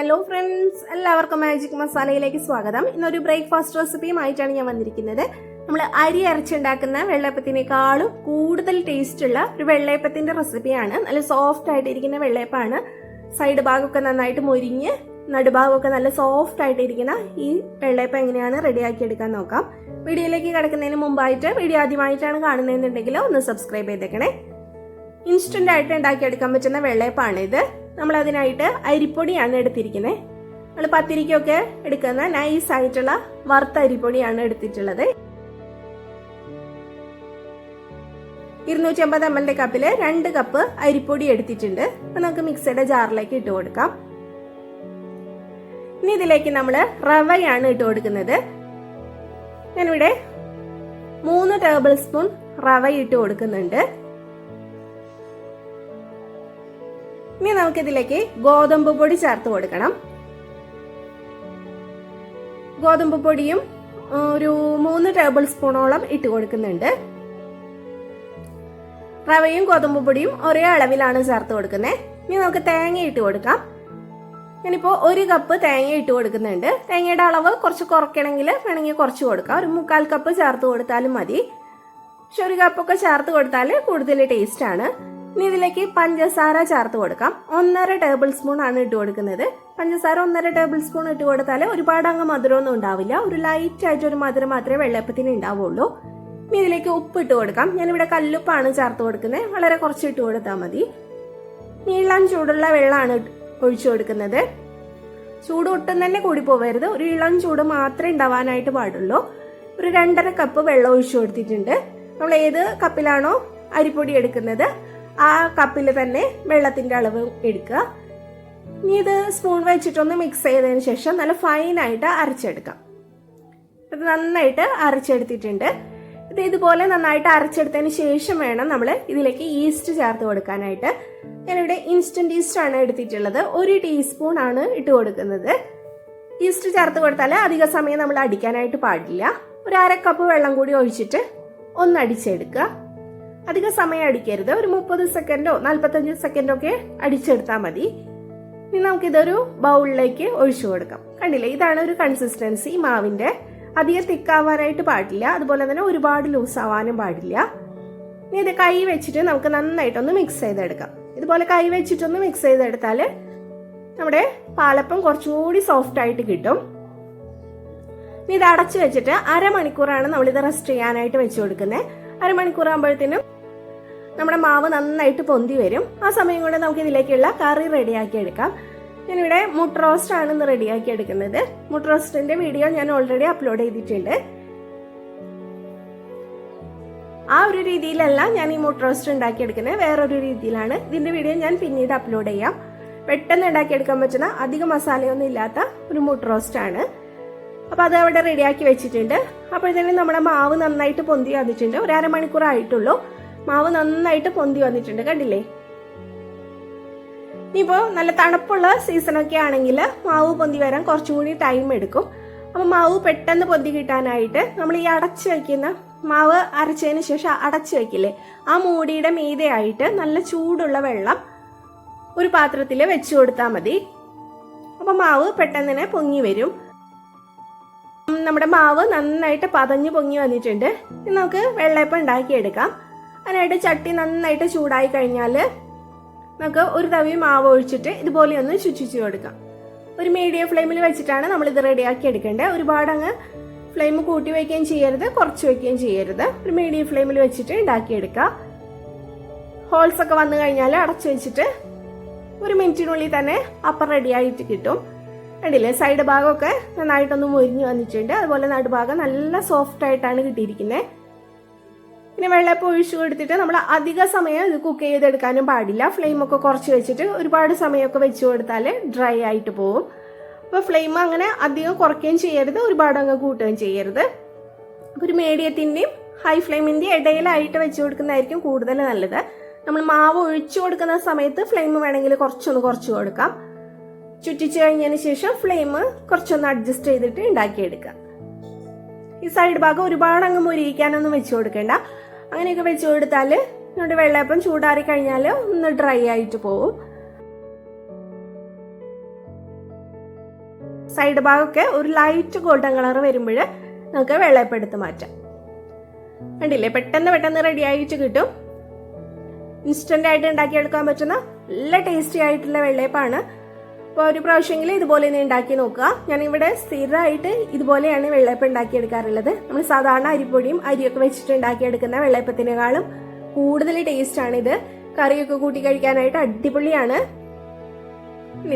Hello friends എല്ലാവർക്കും magic മസാലയിലേക്ക് സ്വാഗതം. ഇന്നൊരു ബ്രേക്ക്ഫാസ്റ്റ് റെസിപ്പിയുമായിട്ടാണ് ഞാൻ വന്നിരിക്കുന്നത്. നമ്മൾ അരി അരച്ചുണ്ടാക്കുന്ന വെള്ളയപ്പത്തിനേക്കാളും കൂടുതൽ ടേസ്റ്റുള്ള ഒരു വെള്ളയപ്പത്തിന്റെ റെസിപ്പിയാണ് നല്ല സോഫ്റ്റ് ആയിട്ടിരിക്കുന്ന വെള്ളയപ്പാണ്. സൈഡ് ഭാഗമൊക്കെ നന്നായിട്ട് മൊരിഞ്ഞ് നടുഭാഗമൊക്കെ നല്ല സോഫ്റ്റ് ആയിട്ടിരിക്കുന്ന ഈ വെള്ളയപ്പം എങ്ങനെയാണ് റെഡിയാക്കി എടുക്കാൻ നോക്കാം. വീഡിയോയിലേക്ക് കിടക്കുന്നതിന് മുമ്പായിട്ട് വീഡിയോ ആദ്യമായിട്ടാണ് കാണുന്നതെന്നുണ്ടെങ്കിൽ ഒന്ന് സബ്സ്ക്രൈബ് ചെയ്തേക്കണേ. ഇൻസ്റ്റന്റ് ആയിട്ട് ഉണ്ടാക്കിയെടുക്കാൻ പറ്റുന്ന വെള്ളയപ്പാണ് ഇത് നമ്മൾ അതിനായിട്ട് അരിപ്പൊടിയാണ് എടുത്തിരിക്കുന്നത്. നമ്മൾ പത്തിരിക്കൊക്കെ എടുക്കുന്ന നൈസ് ആയിട്ടുള്ള വറുത്ത അരിപ്പൊടിയാണ് എടുത്തിട്ടുള്ളത്. ഇരുന്നൂറ്റി അമ്പത് എം എല്ലിന്റെ രണ്ട് കപ്പ് അരിപ്പൊടി എടുത്തിട്ടുണ്ട്. അപ്പൊ നമുക്ക് മിക്സിയുടെ ജാറിലേക്ക് ഇട്ട് കൊടുക്കാം. ഇനി ഇതിലേക്ക് നമ്മൾ റവയാണ് ഇട്ട് കൊടുക്കുന്നത്. ഞാനിവിടെ മൂന്ന് ടേബിൾ സ്പൂൺ റവ ഇട്ട് കൊടുക്കുന്നുണ്ട്. ഇനി നമുക്കിതിലേക്ക് ഗോതമ്പ് പൊടി ചേർത്ത് കൊടുക്കണം. ഗോതമ്പ് പൊടിയും ഒരു മൂന്ന് ടേബിൾ സ്പൂണോളം ഇട്ട് കൊടുക്കുന്നുണ്ട്. റവയും ഗോതമ്പ് പൊടിയും ഒരേ അളവിലാണ് ചേർത്ത് കൊടുക്കുന്നത് ഇനി നമുക്ക് തേങ്ങ ഇട്ട് കൊടുക്കാം. ഞാനിപ്പോൾ ഒരു കപ്പ് തേങ്ങ ഇട്ട് കൊടുക്കുന്നുണ്ട്. തേങ്ങയുടെ അളവ് കുറച്ച് കുറയ്ക്കണമെങ്കിൽ വേണമെങ്കിൽ കുറച്ച് കൊടുക്കാം. ഒരു മുക്കാൽ കപ്പ് ചേർത്ത് കൊടുത്താലും മതി. പക്ഷെ ഒരു കപ്പൊക്കെ ചേർത്ത് കൊടുത്താൽ കൂടുതൽ ടേസ്റ്റ് ആണ്. ഇനി ഇതിലേക്ക് പഞ്ചസാര ചേർത്ത് കൊടുക്കാം. ഒന്നര ടേബിൾ സ്പൂൺ ആണ് ഇട്ട് കൊടുക്കുന്നത്. പഞ്ചസാര ഒന്നര ടേബിൾ സ്പൂൺ ഇട്ട് കൊടുത്താൽ ഒരുപാട് അങ്ങ് മധുരമൊന്നും ഉണ്ടാവില്ല. ഒരു ലൈറ്റ് ആയിട്ട് ഒരു മധുരം മാത്രമേ വെള്ളപ്പത്തിന് ഉണ്ടാവുള്ളൂ. ഇനി ഇതിലേക്ക് ഉപ്പ് ഇട്ട് കൊടുക്കാം. ഞാനിവിടെ കല്ലുപ്പാണ് ചേർത്ത് കൊടുക്കുന്നത്. വളരെ കുറച്ച് ഇട്ട് കൊടുത്താൽ മതി. നീളം ചൂടുള്ള വെള്ളമാണ് ഒഴിച്ചു കൊടുക്കുന്നത്. ചൂട് ഒട്ടും തന്നെ കൂടി പോവരുത്. ഒരു ഇളം ചൂട് മാത്രമേ ഉണ്ടാവാനായിട്ട് പാടുള്ളൂ. ഒരു രണ്ടര കപ്പ് വെള്ളം ഒഴിച്ചു കൊടുത്തിട്ടുണ്ട്. നമ്മൾ ഏത് കപ്പിലാണോ അരിപ്പൊടി എടുക്കുന്നത്? ആ കപ്പിൽ തന്നെ വെള്ളത്തിന്റെ അളവ് എടുക്കുക. ഇനി ഇത് സ്പൂൺ വെച്ചിട്ടൊന്ന് മിക്സ് ചെയ്തതിന് ശേഷം നല്ല ഫൈനായിട്ട് അരച്ചെടുക്കാം. ഇത് നന്നായിട്ട് അരച്ചെടുത്തിട്ടുണ്ട്. ഇത് ഇതുപോലെ നന്നായിട്ട് അരച്ചെടുത്തതിന് ശേഷം വേണം നമ്മൾ ഇതിലേക്ക് ഈസ്റ്റ് ചേർത്ത് കൊടുക്കാനായിട്ട്. ഞാനിവിടെ ഇൻസ്റ്റന്റ് ഈസ്റ്റ് ആണ് എടുത്തിട്ടുള്ളത്. ഒരു ടീസ്പൂൺ ആണ് ഇട്ട് കൊടുക്കുന്നത്. ഈസ്റ്റ് ചേർത്ത് കൊടുത്താൽ അധിക സമയം നമ്മൾ അടിക്കാനായിട്ട് പാടില്ല. ഒരു അര കപ്പ് വെള്ളം കൂടി ഒഴിച്ചിട്ട് ഒന്ന് അടിച്ചെടുക്കുക. അധിക സമയം അടിക്കരുത്. ഒരു മുപ്പത് സെക്കൻഡോ നാൽപ്പത്തഞ്ച് സെക്കൻഡോ ഒക്കെ അടിച്ചെടുത്താൽ മതി. ഇനി നമുക്കിതൊരു ബൗളിലേക്ക് ഒഴിച്ചു കൊടുക്കാം. കണ്ടില്ലേ? ഇതാണ് ഒരു കൺസിസ്റ്റൻസി മാവിന്റെ. അധികം തിക്കാവാനായിട്ട് പാടില്ല. അതുപോലെ തന്നെ ഒരുപാട് ലൂസ് ആവാനും പാടില്ല. ഇനി ഇത് കൈ വെച്ചിട്ട് നമുക്ക് നന്നായിട്ടൊന്ന് മിക്സ് ചെയ്തെടുക്കാം. ഇതുപോലെ കൈ വെച്ചിട്ടൊന്ന് മിക്സ് ചെയ്തെടുത്താൽ നമ്മുടെ പാലപ്പം കുറച്ചുകൂടി സോഫ്റ്റ് ആയിട്ട് കിട്ടും. ഇനി ഇത് അടച്ചു വെച്ചിട്ട് അരമണിക്കൂറാണ് നമ്മളിത് റെസ്റ്റ് ചെയ്യാനായിട്ട് വെച്ചു കൊടുക്കുന്നത്. അരമണിക്കൂർ ആകുമ്പോഴത്തേനും നമ്മുടെ മാവ് നന്നായിട്ട് പൊന്തി വരും. ആ സമയം കൊണ്ട് നമുക്ക് ഇതിലേക്കുള്ള കറി റെഡിയാക്കി എടുക്കാം. ഞാനിവിടെ മുട്ട റോസ്റ്റ് ആണ് ഇന്ന് റെഡിയാക്കി എടുക്കുന്നത്. മുട്ട റോസ്റ്റിന്റെ വീഡിയോ ഞാൻ ഓൾറെഡി അപ്ലോഡ് ചെയ്തിട്ടുണ്ട്. ആ ഒരു രീതിയിലല്ല ഞാൻ ഈ മുട്ട റോസ്റ്റ് ഉണ്ടാക്കിയെടുക്കുന്നത് വേറൊരു രീതിയിലാണ്. ഇതിന്റെ വീഡിയോ ഞാൻ പിന്നീട് അപ്ലോഡ് ചെയ്യാം. പെട്ടെന്ന് ഉണ്ടാക്കിയെടുക്കാൻ പറ്റുന്ന അധികം മസാലയൊന്നും ഇല്ലാത്ത ഒരു മുട്ട റോസ്റ്റ് ആണ്. അപ്പൊ അത് അവിടെ റെഡിയാക്കി വെച്ചിട്ടുണ്ട്. അപ്പോഴത്തേനും നമ്മുടെ മാവ് നന്നായിട്ട് പൊന്തി വന്നിട്ടുണ്ട്. ഒരു അരമണിക്കൂർ ആയിട്ടുള്ളൂ. മാവ് നന്നായിട്ട് പൊന്തി വന്നിട്ടുണ്ട് കണ്ടില്ലേ? ഇനിയിപ്പോ നല്ല തണുപ്പുള്ള സീസണൊക്കെ ആണെങ്കിൽ മാവ് പൊന്തി വരാൻ കുറച്ചും കൂടി ടൈം എടുക്കും. അപ്പോൾ മാവ് പെട്ടെന്ന് പൊന്തി കിട്ടാനായിട്ട് നമ്മൾ ഈ അടച്ചു വയ്ക്കുന്ന മാവ് അരച്ചതിന് ശേഷം അടച്ചു വയ്ക്കില്ലേ ആ മൂടിയുടെ മീതയായിട്ട് നല്ല ചൂടുള്ള വെള്ളം ഒരു പാത്രത്തിൽ വെച്ചു കൊടുത്താൽ മതി. അപ്പൊ മാവ് പെട്ടെന്ന് തന്നെ പൊങ്ങി വരും. നമ്മുടെ മാവ് നന്നായിട്ട് പതഞ്ഞു പൊങ്ങി വന്നിട്ടുണ്ട്. നമുക്ക് വെള്ളയപ്പം ഉണ്ടാക്കിയെടുക്കാം. അതിനായിട്ട് ചട്ടി നന്നായിട്ട് ചൂടായി കഴിഞ്ഞാൽ നമുക്ക് ഒരു തവി മാവ് ഒഴിച്ചിട്ട് ഇതുപോലെ ഒന്ന് ചുറ്റിച്ചു കൊടുക്കാം. ഒരു മീഡിയം ഫ്ലെയിമിൽ വെച്ചിട്ടാണ് നമ്മൾ ഇത് റെഡിയാക്കി എടുക്കേണ്ടത്. ഒരുപാട് അങ്ങ് ഫ്ലെയിം കൂട്ടി വയ്ക്കുകയും ചെയ്യരുത് കുറച്ച് വയ്ക്കുകയും ചെയ്യരുത്. ഒരു മീഡിയം ഫ്ലെയിമിൽ വെച്ചിട്ട് ഉണ്ടാക്കിയെടുക്കുക ഹോൾസ് ഒക്കെ വന്നു കഴിഞ്ഞാൽ അടച്ചു വെച്ചിട്ട് ഒരു മിനിറ്റിനുള്ളിൽ തന്നെ അപ്പം റെഡിയായിട്ട് കിട്ടും. കണ്ടില്ലേ? സൈഡ് ഭാഗമൊക്കെ നന്നായിട്ടൊന്ന് മുരിഞ്ഞു വന്നിട്ടുണ്ട്. അതുപോലെ നടുഭാഗം നല്ല സോഫ്റ്റ് ആയിട്ടാണ് കിട്ടിയിരിക്കുന്നത്. പിന്നെ വെള്ളയപ്പം ഒഴിച്ചു കൊടുത്തിട്ട് നമ്മൾ അധിക സമയം ഇത് കുക്ക് ചെയ്തെടുക്കാനും പാടില്ല. ഫ്ലെയിമൊക്കെ കുറച്ച് വെച്ചിട്ട് ഒരുപാട് സമയമൊക്കെ വെച്ച് കൊടുത്താൽ ഡ്രൈ ആയിട്ട് പോകും അപ്പോൾ ഫ്ലെയിം അങ്ങനെ അധികം കുറയ്ക്കുകയും ചെയ്യരുത് ഒരുപാട് അങ്ങ് കൂട്ടുകയും ചെയ്യരുത്. ഒരു മീഡിയത്തിന്റെയും ഹൈ ഫ്ലെയിമിന്റെയും ഇടയിലായിട്ട് വെച്ച് കൊടുക്കുന്നതായിരിക്കും കൂടുതൽ നല്ലത്. നമ്മൾ മാവ് ഒഴിച്ചു കൊടുക്കുന്ന സമയത്ത് ഫ്ലെയിം വേണമെങ്കിൽ കുറച്ചൊന്ന് കുറച്ച് കൊടുക്കാം. ചുറ്റിച്ച് കഴിഞ്ഞതിന് ശേഷം ഫ്ലെയിം കുറച്ചൊന്ന് അഡ്ജസ്റ്റ് ചെയ്തിട്ട് ഉണ്ടാക്കിയെടുക്കുക. ഈ സൈഡ് ഭാഗം ഒരുപാട് അങ്ങ് മുരിയിക്കാനൊന്നും വെച്ച് കൊടുക്കേണ്ട. അങ്ങനെയൊക്കെ വെച്ച് കൊടുത്താൽ നമ്മുടെ വെള്ളയപ്പം ചൂടാറി കഴിഞ്ഞാൽ ഒന്ന് ഡ്രൈ ആയിട്ട് പോവും. സൈഡ് ഭാഗമൊക്കെ ഒരു ലൈറ്റ് ഗോൾഡൻ കളർ വരുമ്പോൾ നമുക്ക് വെള്ളയപ്പം എടുത്ത് മാറ്റാം. കണ്ടില്ലേ? പെട്ടെന്ന് പെട്ടെന്ന് റെഡി ആയിട്ട് കിട്ടും. ഇൻസ്റ്റന്റ് ആയിട്ട് ഉണ്ടാക്കിയെടുക്കാൻ പറ്റുന്ന നല്ല ടേസ്റ്റി ആയിട്ടുള്ള വെള്ളയപ്പാണ്. അപ്പോൾ ഒരു പ്രാവശ്യമെങ്കിലും ഇതുപോലെ ഒന്ന് ഉണ്ടാക്കി നോക്കുക. ഞാനിവിടെ സ്ഥിരമായിട്ട് ഇതുപോലെയാണ് വെള്ളയപ്പം ഉണ്ടാക്കിയെടുക്കാറുള്ളത്. നമ്മൾ സാധാരണ അരിപ്പൊടിയും അരിയൊക്കെ വെച്ചിട്ട് ഉണ്ടാക്കിയെടുക്കുന്ന വെള്ളയപ്പത്തിനേക്കാളും കൂടുതൽ ഇത് കറിയൊക്കെ കൂട്ടി കഴിക്കാനായിട്ട് അടിപൊളിയാണ്.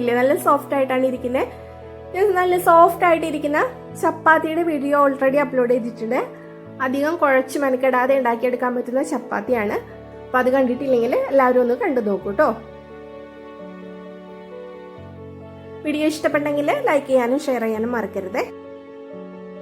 ഇല്ല? നല്ല സോഫ്റ്റ് ആയിട്ടാണ് ഇരിക്കുന്നത് ഞാൻ നല്ല സോഫ്റ്റ് ആയിട്ട് ഇരിക്കുന്ന ചപ്പാത്തിയുടെ വീഡിയോ ഓൾറെഡി അപ്ലോഡ് ചെയ്തിട്ടുണ്ട്. അധികം കുഴച്ച് മെനക്കെടാതെ ഉണ്ടാക്കിയെടുക്കാൻ പറ്റുന്ന ചപ്പാത്തിയാണ്. അപ്പൊ അത് കണ്ടിട്ടില്ലെങ്കിൽ എല്ലാവരും ഒന്ന് കണ്ടു നോക്കൂ കേട്ടോ വീഡിയോ ഇഷ്ടപ്പെട്ടെങ്കിൽ ലൈക്ക് ചെയ്യാനും ഷെയർ ചെയ്യാനും മറക്കരുത്.